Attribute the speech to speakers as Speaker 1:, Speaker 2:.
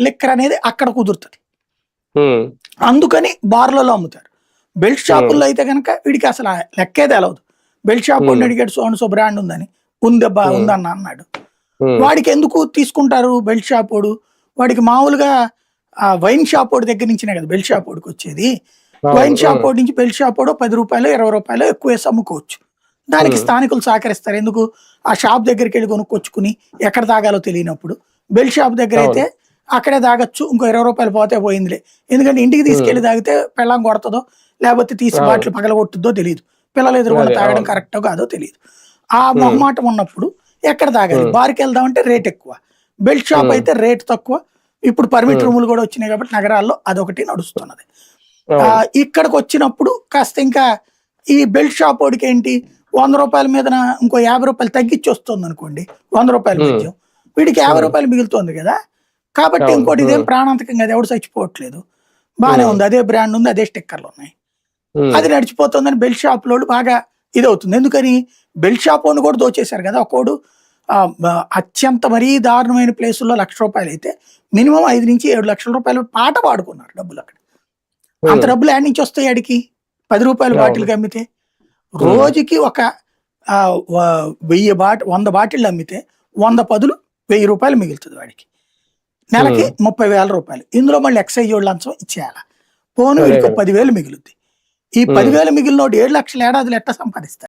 Speaker 1: Liquor అనేది అక్కడ కుదురుతుంది. అందుకని బార్లలో అమ్ముతారు. బెల్ట్ షాపుల్లో అయితే కనుక వీడికి అసలు ఆ లెక్కే తెలవదు. Belt shop
Speaker 2: Hmm.
Speaker 1: అడిగాడు సో సో బ్రాండ్ ఉందని ఉందబ్బా. ఉందన్న అన్నాడు. వాడికి ఎందుకు తీసుకుంటారు బెల్ట్ షాప్ వాడు? వాడికి మామూలుగా ఆ వైన్ షాప్ వాడి దగ్గర నుంచినే కదా బెల్ట్ షాప్ వాడికి వచ్చేది. వైన్ షాప్ వాడి నుంచి బెల్ట్ షాప్ వాడు పది రూపాయలు ఇరవై రూపాయలు ఎక్కువ వేసి అమ్ముకోవచ్చు. దానికి. స్థానికులు సహకరిస్తారు. ఎందుకు? ఆ షాప్ దగ్గరికి వెళ్ళి కొనుక్కొచ్చుకుని ఎక్కడ తాగాలో తెలియనప్పుడు. బెల్ట్ షాప్ దగ్గర అయితే అక్కడే తాగొచ్చు ఇంకో ఇరవై రూపాయలు పోతే పోయిందిలే ఎందుకంటే ఇంటికి తీసుకెళ్ళి తాగితే పెళ్ళం కొడతదో లేకపోతే తీసి. బాటిల్ పగలగొట్టుద్దో తెలియదు పిల్లలు ఎదురుకుండా తాగడం. కరెక్టో కాదో తెలియదు ఆ మొహమాటం ఉన్నప్పుడు ఎక్కడ తాగాలి. బార్కి వెళ్దామంటే రేట్ ఎక్కువ బెల్ట్ షాప్. అయితే రేట్ తక్కువ ఇప్పుడు పర్మిట్. రూములు కూడా వచ్చినాయి కాబట్టి నగరాల్లో అదొకటి నడుస్తున్నది ఇక్కడికి వచ్చినప్పుడు కాస్త ఇంకా ఈ బెల్ట్ షాప్ వాడికి ఏంటి వంద రూపాయల మీద ఇంకో యాభై రూపాయలు తగ్గించి వస్తుంది అనుకోండి వంద రూపాయల. మధ్య వీడికి యాభై. రూపాయలు మిగులుతుంది కదా కాబట్టి. ఇంకోటి ఇదేం
Speaker 2: Hmm.
Speaker 1: ప్రాణాంతకం కదా ఎవడు చచ్చిపోవట్లేదు. బాగానే. ఉంది. అదే బ్రాండ్ ఉంది అదే స్టిక్కర్లు ఉన్నాయి. అది నడిచిపోతుందని బెల్ట్ షాప్ లోడు బాగా ఇది అవుతుంది ఎందుకని? బెల్ట్ షాప్ వాడిని కూడా దోచేశారు కదా బ- అత్యంత మరీ దారుణమైన ప్లేసుల్లో లక్ష రూపాయలు అయితే మినిమం ఐదు నుంచి ఏడు లక్షల రూపాయలు పాట పాడుకున్నారు డబ్బులు అక్కడ. అంత డబ్బులు యాడ్ నుంచి వస్తాయి ఆడికి? పది రూపాయల. బాటిల్కి అమ్మితే. రోజుకి ఒక వెయ్యి బాటి వంద బాటిల్ అమ్మితే వంద పదులు వెయ్యి రూపాయలు మిగులుతుంది వాడికి. నెలకి
Speaker 2: Hmm.
Speaker 1: ముప్పై వేల రూపాయలు ఇందులో మళ్ళీ ఎక్సైజ్ లంచం ఇచ్చేయాలి పోను వీడికి
Speaker 2: కదా.
Speaker 1: పదివేలు మిగులుద్ది ఈ
Speaker 2: Hmm.
Speaker 1: పదివేలు మిగిలినోడు ఏడు లక్షల ఏడాదిలు ఎట్లా సంపాదిస్తాడు